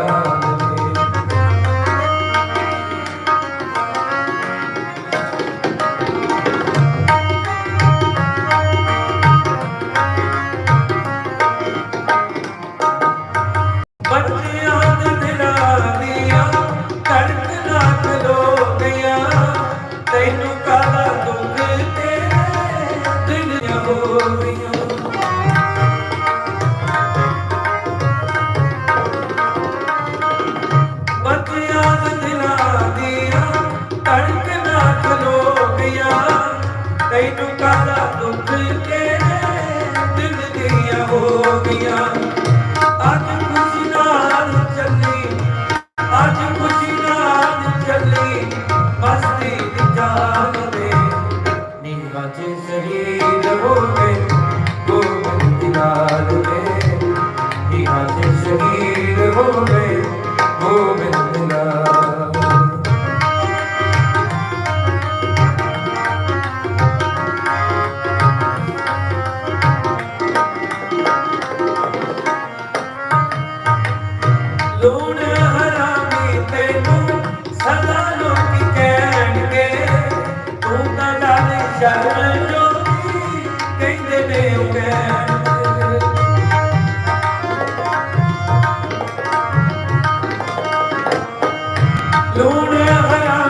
love. ਬਕਿਆ ਦਿਲਾਂ ਦੀਆਂ ਧੜਕ ਨਾ ਖਲੋ ਗਿਆ ਤੈਨੂੰ ਕਾਹਦਾ ਦੁੱਖ ਤੇਰੇ ਦਿਲ ਦੀਆਂ ਹੋ ਗਿਆ ਅੱਜ ਖੁਸ਼ੀ ਨਾਲ ਚੱਲੀ, ਅੱਜ ਖੁਸ਼ੀ ਨਾਲ ਚੱਲੀ, ਮਸਤੀ ਦੀ ਜਾਨ ਦੇ ਨੀਂਗਾ ਚ ਸਰੀਰ ਹੋਵੇ ਗੋਬਿੰਦ ਲਾਲ ਦੇ। ਨੀਂਗਾ ਚ ਸਰੀਰ ਹੋਵੇ ਤੈਨੂੰ ਸਦਾ ਲੋਕੀ ਕਹਿਣਗੇ, ਤੂੰ ਤਾਂ ਲਾਵੇ ਸ਼ਰਨ ਜੋਗੀ ਕਹਿੰਦੇ ਨੇ ਉਹ ਕਹਿਣ ਲੂਣ ਹਰਾ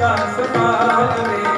ਦਾ ਸਮਾਗਮ